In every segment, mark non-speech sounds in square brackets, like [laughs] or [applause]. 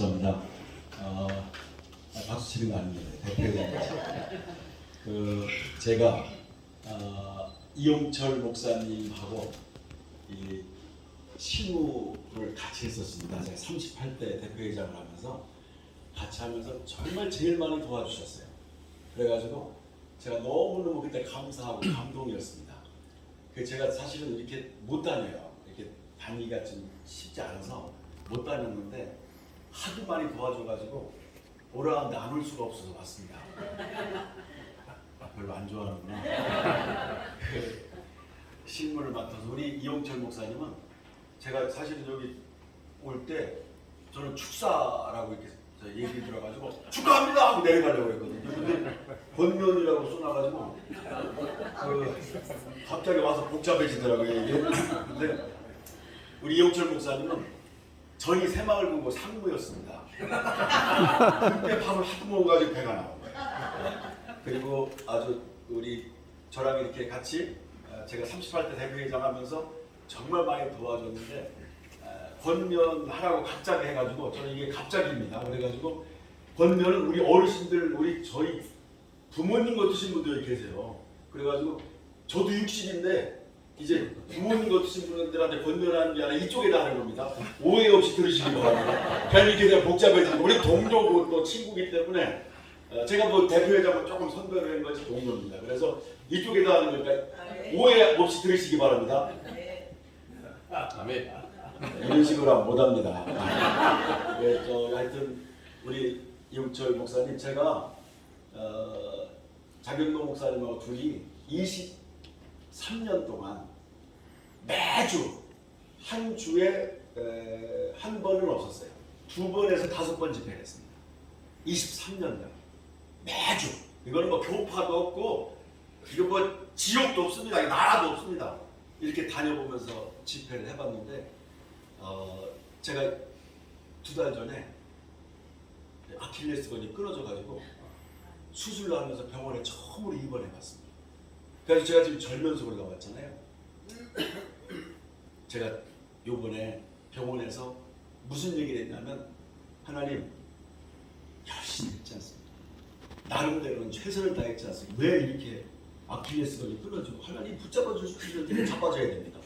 감사합니다. 어, 아, 박수 치는 거 아닙니다. 대표님. 그 제가 어, 이용철 목사님하고 이 실무를 같이 했었습니다. 제가 38대 대표회장을 하면서 같이 하면서 정말 제일 많이 도와주셨어요. 그래가지고 제가 너무너무 그때 감사하고 감동이었습니다. 그 제가 사실은 이렇게 못 다녀요. 이렇게 다니기가 좀 쉽지 않아서 못 다녔는데 하도 많이 도와줘가지고 안올 수가 없어서 왔습니다. 아, 별로 안 좋아하는구나. 그 실무를 맡아서 우리 이용철 목사님은 제가 사실은 여기 올 때 저는 축사라고 이렇게 저 얘기 들어가지고 축하합니다 하고 내려가려고 했거든요. 근데 권면이라고 써놔가지고 그 갑자기 와서 복잡해지더라고요. 근데 우리 이용철 목사님은 저희 새마을 금고 상무였습니다. [laughs] 그때 밥을 하도 먹어가지고 배가 나온 거예요. 그리고 아주 우리 저랑 이렇게 같이 어, 제가 38대 대표회장 하면서 정말 많이 도와줬는데 어, 권면하라고 갑자기 해가지고 저는 이게 갑자기입니다. 그래가지고 권면은 우리 어르신들 우리 저희 부모님 같으신 분들이 계세요. 그래가지고 저도 60인데 이제 부모님 같으신 분들한테 권면하는 게 아니라 이쪽에다 하는 겁니다. 오해 없이 들으시기 바랍니다. 괜히 이렇게 그냥 복잡해지고 우리 동료고 또 친구기 때문에 어, 제가 뭐 대표회장은 조금 선별을 한 것이 동료입니다. 그래서 이쪽에다 하는 거니까 오해 없이 들으시기 바랍니다. 아멘. 이런 식으로 하면 못합니다. 예, 저 하여튼 우리 이용철 목사님 제가 어, 장경동 목사님하고 둘이 23년 동안 매주 한 주에 에, 한 번은 없었어요. 두 번에서 다섯 번 집회를 했습니다. 23년간 매주 이거는 뭐 교파도 없고 이거 뭐 지역도 없습니다. 나라도 없습니다. 이렇게 다녀보면서 집회를 해봤는데 어, 제가 두 달 전에 아킬레스건이 끊어져가지고 수술을 하면서 병원에 처음으로 입원해봤습니다. 그래서 제가 지금 절면서 올라왔잖아요. 제가 요번에 병원에서 무슨 얘기를 했냐면 하나님 열심히 했지 않습니까? 나름대로는 최선을 다했지 않습니까? 왜 이렇게 아킬레스건이 끊어지고 하나님 붙잡아 주실 때 잡아줘야 됩니다.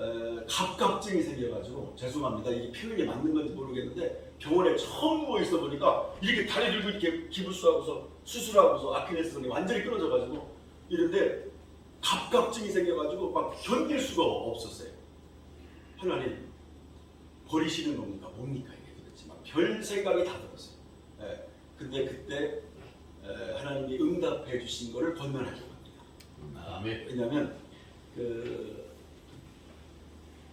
에, 갑갑증이 생겨가지고 죄송합니다. 이게 표현이 맞는 건지 모르겠는데 병원에 처음 누워 있어 보니까 이렇게 다리 들고 이렇게 기부스하고서 수술하고서 아킬레스건이 완전히 끊어져가지고 이런데 갑갑증이 생겨가지고 막 견딜 수가 없었어요. 하나님 버리시는 겁니까 뭡니까 이게 도대체 막별 생각이 다 들었어요. 예, 근데 그때 에, 하나님이 응답해 주신 거를 건면하려고 합니다. 아멘. 왜냐하면 그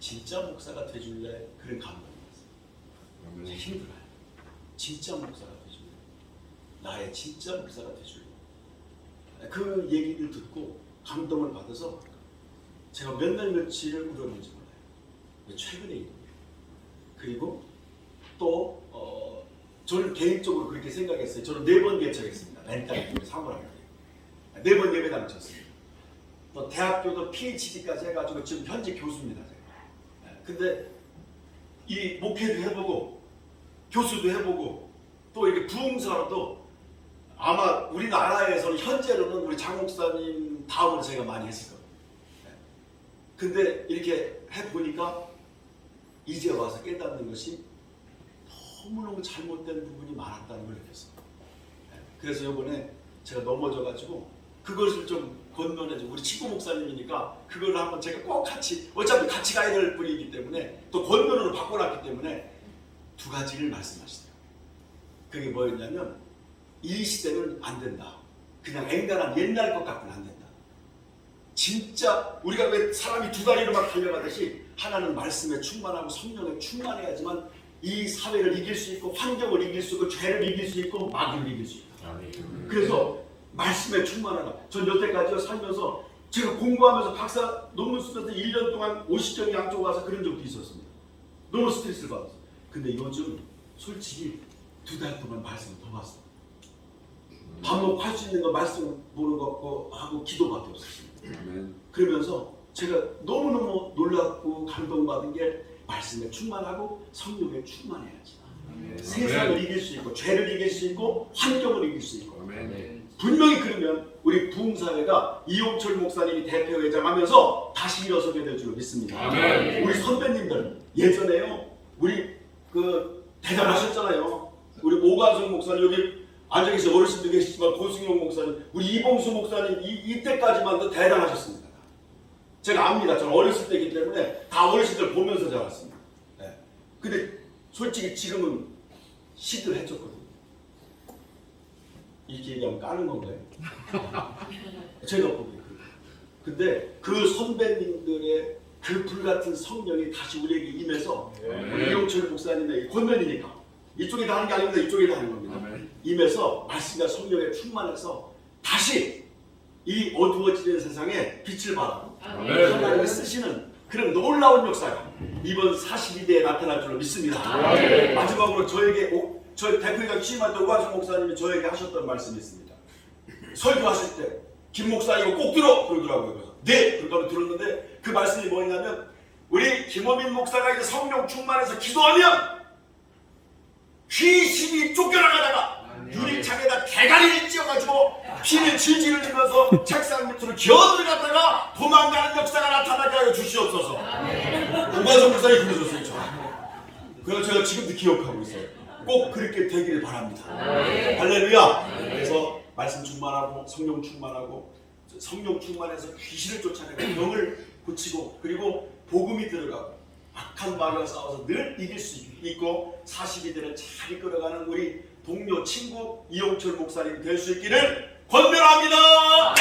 진짜 목사가 돼줄래 그런 감동이었어요. 제 힘들어요. 진짜 목사가 돼줄래. 나의 진짜 목사가 돼줄래. 그 얘기를 듣고 감동을 받아서 제가 몇 날 며칠을 울었는지 몰라요. 최근에. 그리고 또 어, 저는 개인적으로 그렇게 생각했어요. 저는 네 번 개척했습니다. 렌탈 교회 사모라는 네번 예배 당쳤습니다. 또 대학교도 PhD까지 해가지고 지금 현재 교수입니다. 제가. 예, 근데 이 목회도 해보고 교수도 해보고 또 이렇게 부흥사로도 아마 우리나라에서는 현재로는 우리 장 목사님 다음으로 제가 많이 했을 겁니다. 예. 근데 이렇게 해보니까 이제 와서 깨닫는 것이 너무너무 잘못된 부분이 많았다는 걸 느꼈어요. 예. 그래서 이번에 제가 넘어져가지고 그것을 좀 건면해줘. 우리 친구 목사님이니까 그걸 한번 제가 꼭 같이 어차피 같이 가야 될 분이기 때문에 또 건면으로 바꿔놨기 때문에 두 가지를 말씀하시더라고요. 그게 뭐였냐면 이 시대는 안 된다. 그냥 앵간한 옛날 것 갖고는 안 된다. 진짜 우리가 왜 사람이 두 다리로 막 달려가듯이 하나는 말씀에 충만하고 성령에 충만해야지만 이 사회를 이길 수 있고 환경을 이길 수 있고 죄를 이길 수 있고 마귀를 이길 수 있다. 그래서 말씀에 충만하다. 전 여태까지 살면서 제가 공부하면서 박사 논문 쓰면서 1년 동안 50점 양쪽 와서 그런 적도 있었습니다. 너무 스트레스를 받았어요. 근데 요즘 솔직히 두 달 동안 말씀을 더 봤어요. 밥 먹고 할수 있는 거 말씀 보는 거 하고 기도밖에 없었습니다. 그러면서 제가 너무너무 놀랍고 감동받은 게 말씀에 충만하고 성령에 충만해야지. 세상을 이길 수 있고 죄를 이길 수 있고 환경을 이길 수 있고 아멘. 분명히 그러면 우리 부흥사회가 이용철 목사님이 대표회장하면서 다시 일어서게 될 줄 믿습니다. 아멘. 우리 선배님들 예전에요 우리 그 대단하셨잖아요. 우리 오관성 목사님 여기 앉아 계신 어르신도 계시지만 고승용 목사님, 우리 이봉수 목사님 이, 이때까지만도 대단하셨습니다. 제가 압니다. 저는 어렸을 때이기 때문에 다 어르신들 보면서 자랐습니다. 네. 근데 솔직히 지금은 시들해졌거든요. 이렇게 얘기하면 까는 건가요? 제가 보기에. 근데 그 선배님들의 그 불같은 성령이 다시 우리에게 임해서 우리 이용철 목사님의 권면이니까 이쪽이 다 하는 게 아닙니다. 이쪽이 다 하는 겁니다. 아멘. 임해서 말씀과 성령에 충만해서 다시 이 어두워지는 세상에 빛을 아멘. 하나님이 쓰시는 그런 놀라운 역사가 이번 42대에 나타날 줄로 믿습니다. 아멘. 마지막으로 저에게 오- 저희 대표가 취임할 때 오관수 목사님이 저에게 하셨던 말씀이 있습니다. 설교하실 때 김 목사 이거 꼭 들어 그러더라고요. 그래서 네 그러니까 들었는데 그 말씀이 뭐냐면 우리 김호민 목사가 이제 성령 충만해서 기도하면 귀신이 쫓겨나가다가 유리창에다 대가리를 찧어가지고 피를 질질 흘리면서 [laughs] 책상 밑으로 기어들어갔다가 도망가는 역사가 나타나게 하여 주시옵소서. 오관성 목사님 그러셨어요. 저. 그래서 제가 지금도 기억하고 있어요. 꼭 그렇게 되기를 바랍니다. 할렐루야. 그래서 말씀 충만하고 성령 충만하고 성령 충만해서 귀신을 쫓아내고 병을 고치고 그리고 복음이 들어가고 악한 마귀와 싸워서 늘 이길 수 있고 42대를 잘 이끌어가는 우리 동료 친구 이용철 목사님 될 수 있기를 권면합니다.